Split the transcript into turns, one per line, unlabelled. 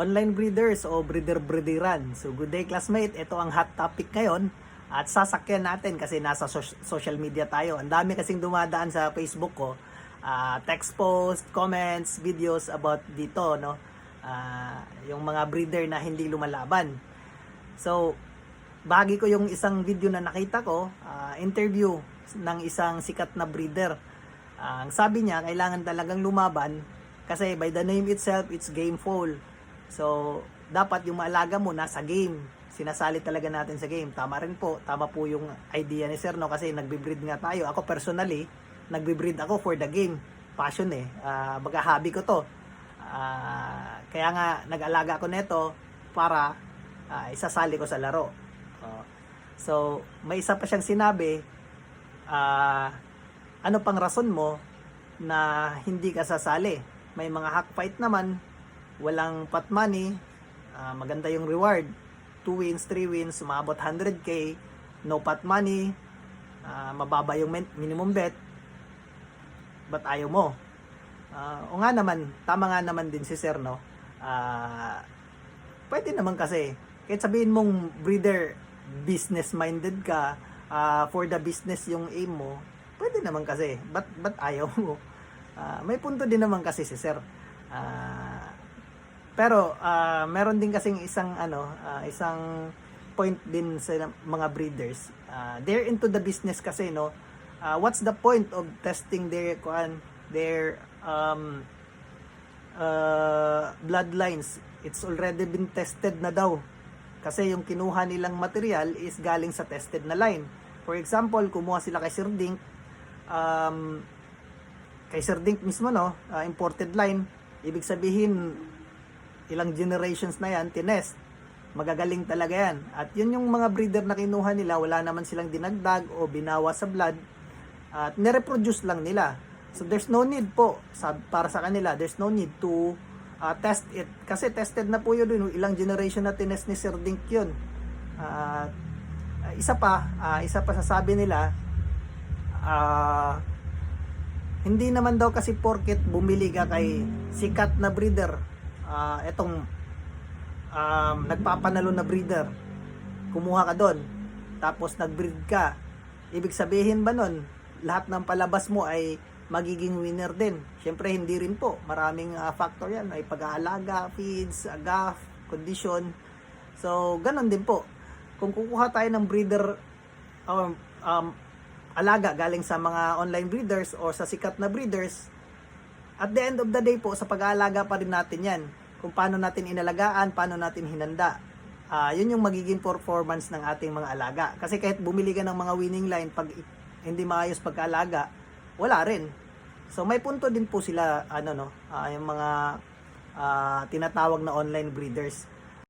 online breeders o breeder-breederan. So good day classmate, ito ang hot topic ngayon at sasakyan natin kasi nasa so- social media tayo. Ang dami kasing dumadaan sa Facebook ko. Ah, text post, comments, videos about dito, no? Ah, yung mga breeder na hindi lumalaban. So, bahagi ko yung isang video na nakita ko, ah, interview ng isang sikat na breeder. Ang sabi niya, kailangan talagang lumaban kasi by the name itself, it's gameful. So, dapat yung maalaga mo nasa game. Sinasali talaga natin sa game. Tama rin po. Tama po yung idea ni Sir, no? Kasi nagbe-breed nga tayo. Ako personally, nagbe-breed ako for the game. Passion eh. Ah, baga hobby ko to. Ah, kaya nga, nag-alaga ako neto para ah, isasali ko sa laro. Oh. So, may isa pa siyang sinabi, ah, ano pang rason mo na hindi ka sasali? May mga hack fight naman, walang pot money, ah, maganda yung reward. 2 wins, 3 wins, umabot 100k, no pot money, ah, mababa yung min- minimum bet, ba't ayaw mo? Ah, o nga naman, tama nga naman din si Sir, no? Ah, pwede naman kasi, kahit sabihin mong breeder, business-minded ka, ah, for the business yung aim mo, pwede naman kasi, ba't, ba't ayaw mo? Ah, may punto din naman kasi si Sir. Ah, pero ah, meron din kasing isang ano, ah, isang point din sa mga breeders. Ah, they're into the business kasi no. Ah, what's the point of testing their kuan their um uh, bloodlines? It's already been tested na daw. Kasi yung kinuha nilang material is galing sa tested na line. For example, kumuha sila kay Sir Dink, um, kay Sir Dink mismo no, ah, imported line, ibig sabihin ilang generations na yan, tinest. Magagaling talaga yan. At yun yung mga breeder na kinuha nila, wala naman silang dinagdag o binawa sa blood. At nireproduce lang nila. So there's no need po sa, para sa kanila, there's no need to ah, test it. Kasi tested na po yun dun. Ilang generation na tinest ni Sir Dink yun. Ah, isa pa, ah, isa pa sasabi nila, ah, hindi naman daw kasi porket bumili ka kay sikat na breeder, ah, etong um, nagpapanalo na breeder, kumuha ka doon, tapos nagbreed ka, ibig sabihin ba nun, lahat ng palabas mo ay magiging winner din. Siyempre, hindi rin po. Maraming ah, factor yan. Ay pag-aalaga, feeds, agaf, condition. So, ganun din po. Kung kukuha tayo ng breeder, um, um, alaga galing sa mga online breeders or sa sikat na breeders, at the end of the day po, sa pag-aalaga pa rin natin yan. Kung paano natin inalagaan, paano natin hinanda. Ah, yun yung magiging performance ng ating mga alaga. Kasi kahit bumili ka ng mga winning line, pag hindi maayos pagkaalaga, wala rin. So may punto din po sila, ano no, ah, yung mga ah, tinatawag na online breeders.